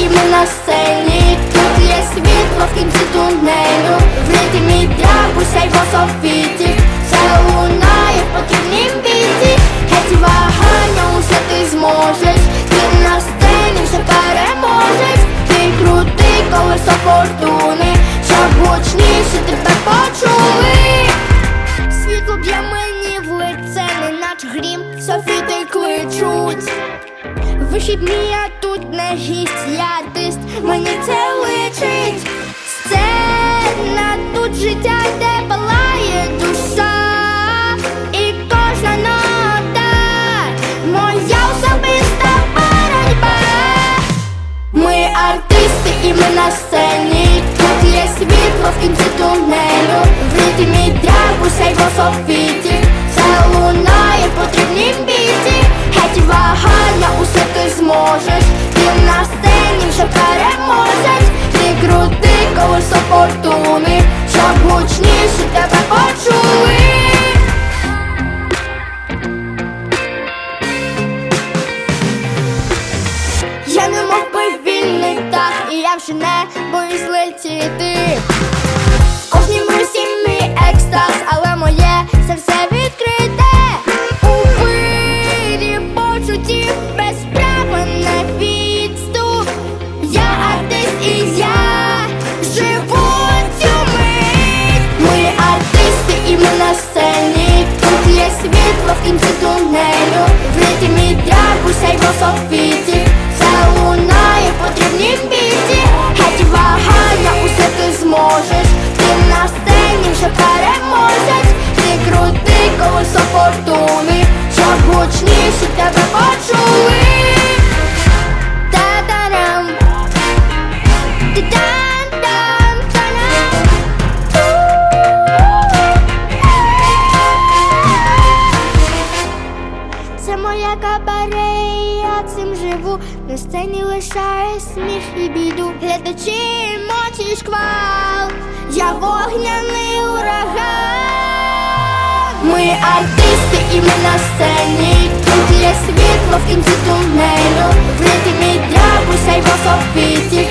і ми на сцені. Тут є світло в кінці тунелю Вихід мій, я тут не гість, я артист, мені це личить. Сцена тут життя, де палає душа, і кожна нота моя особиста боротьба. Ми артисти і ми на сцені. Тут є світло в кінці тунелю, в ритмі дрябу сяйво софітів, все і я вже не Це моя я цим живу. На сцені лишаю сміх і біду. Глядачі, емоції, шквал, я вогняний ураган. Ми артисти і ми на сцені. Тут є світло в кінці тунелю. В ритмі дрябу сяйво софіті.